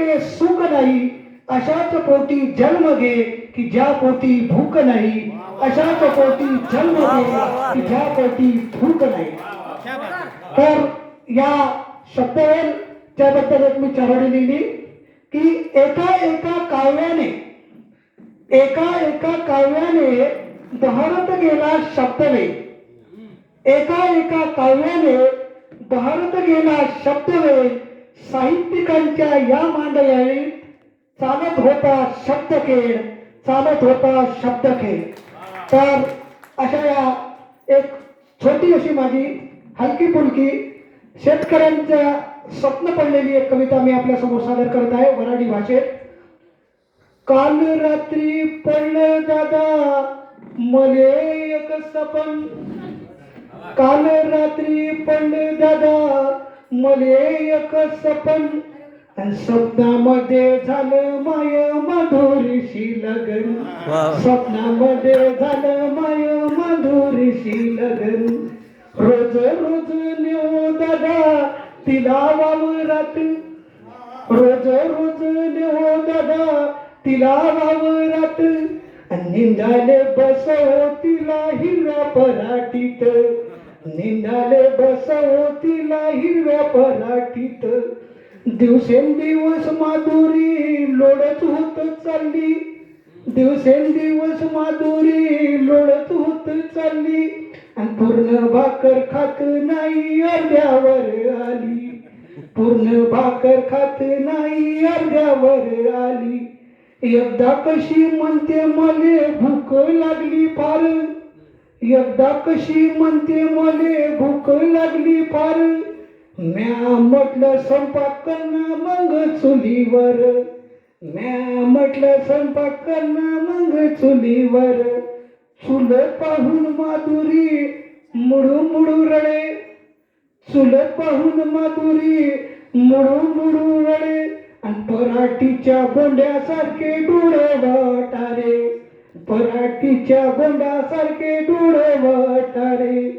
लागे सुख नाही अशाच पोटी जन्म घे की ज्या पोटी भूक नाही अशाच पोटी जन्म घे की ज्या पोटी भूक नाही। तर या शब्दवेल त्याबद्दल एक मी चरणी लिहिली, की एका एका काव्याने एका एका काव्याने बहरत गेला शब्दवेल एका एका काव्याने बहरत गेला शब्दवेल साहित्यिकांच्या या मांडयाळीत चालत होता शब्दखेळ चालत होता शब्दखेळ तर अशा या एक छोटी अशी माझी हलकी फुलकी शेतकऱ्यांच्या स्वप्न पडलेली एक कविता मी आपल्यासमोर सादर करत आहे वराडी भाषेत. काल रात्री पडलं दादा मले एक सपन. काल रात्री पडलं दादा मले एक सपन. स्वप्नामध्ये झालं माय माधुरीशी लग्न. स्वप्नामध्ये झालं माय माधुरीशी लग्न. रोज रोज नेऊ दादा तिला वावरात रोज रोज नेऊ दादा तिला वावरात निंदाले बसव तिला हिरव्या पराठीत निंदाले बसव तिला हिरव्या पराठीत. दिवसेंदिवस माधुरी लोडत होत चालली. दिवसेंदिवस माधुरी लोडत होत चालली. आणि पूर्ण भाकर खात नाही अर्ध्यावर आली. पूर्ण भाकर खात नाही अर्ध्यावर आली. एकदा कशी म्हणते मले भूक लागली फार. एकदा कशी म्हणते मले भूक लागली फार. म्या म्हटलं स्वयंपाक करणं मग चुलीवर. म्या म्हटलं स्वयंपाक करणं मग चुलीवर. चुलत पाहून माधुरी मुडू मुडू रडे. चुलत पाहून माधुरी मुडू मुडू रडे. आणि पराठीच्या बोंड्यासारखे डोळे वाटारे. पराठीच्या गोंडासारखे डोळे वाटारे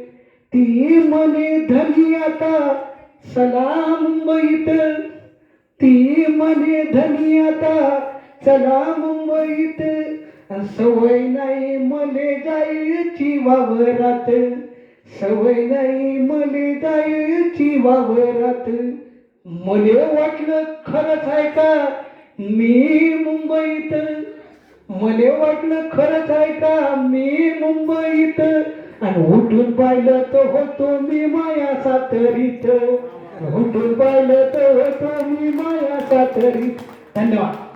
ती मने धनी आता चला मुंबईत. ती मने धनी आता चला मुंबईत. सवय नाही मले जायची वावरात. सवय नाही मले जायची वावरात. मले वाटलं खरंच आहे का मी मुंबईत? मले वाटलं खरंच आहे का? मी मुंबईत. आणि उठून पाहिलं तर होतो मी माया सातरीत उठून पाहिलं तर होतो मी माया सातरीत धन्यवाद.